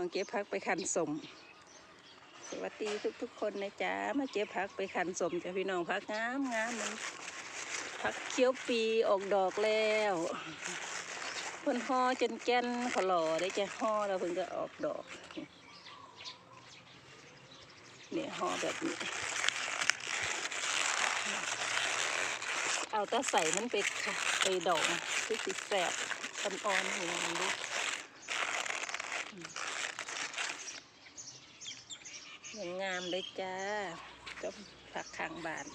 องเก็บพักไปคันสมสวัสดีทุกทุกๆคนนะจ๊ะมาเก็บพักไปคันสมจ้ะพี่น้องพักงามงามมันพักเขียวปีออกดอกแล้วเพิ่นห่อจนแก่นขอหล่อได้จะห่อแล้วเพิ่นก็ออกดอกเนี่ยห่อแบบนี้ เอาแตะใส่มันไปค่ะไปดองคือสิแสบอ่อนๆอย่างนี้ดู ยังงามเลยจ้าก็ผักข้างบ้าน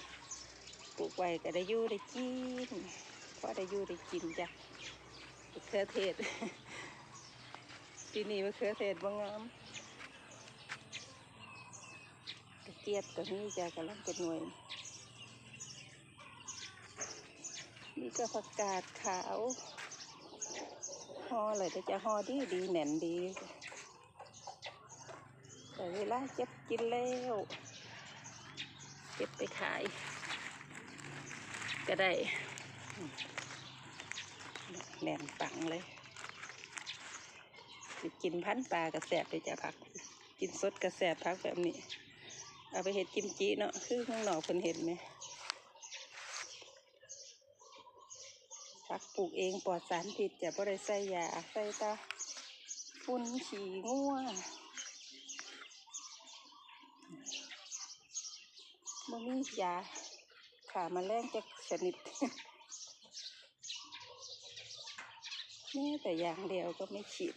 ปลูกไว้ก็ได้ยู่ได้กินพอได้ยู่ได้กินจ้ะมะเขือเทศปีนี้มะเขือเทศบ่งามกระเจี๊ยบตัวนี้จ้ะกำลังเป็นหน่วยนี่ก็ผักกาดขาวห่อเลยแต่จะห่อดีดีแหน่นดี แต่เวลาเจ็บกินแล้วเก็บไปขาย ก็ได้แหน่นปังเลยสิกินพันปลากระแสบเลยจ้ะผัก กินสดกระแสบพักแบบนี้ เอาไปเห็ดกิมจิเนาะคือข้างนอกเพิ่นเห็นไหมผักปลูกเองปลอดสารพิษจะบ่ได้ใส่ยาใส่ตาฝุ่นฉี่งัว บ่มียาขาแมาแรงจะชนิดนี่แต่อย่างเดียวก็ไม่ฉีด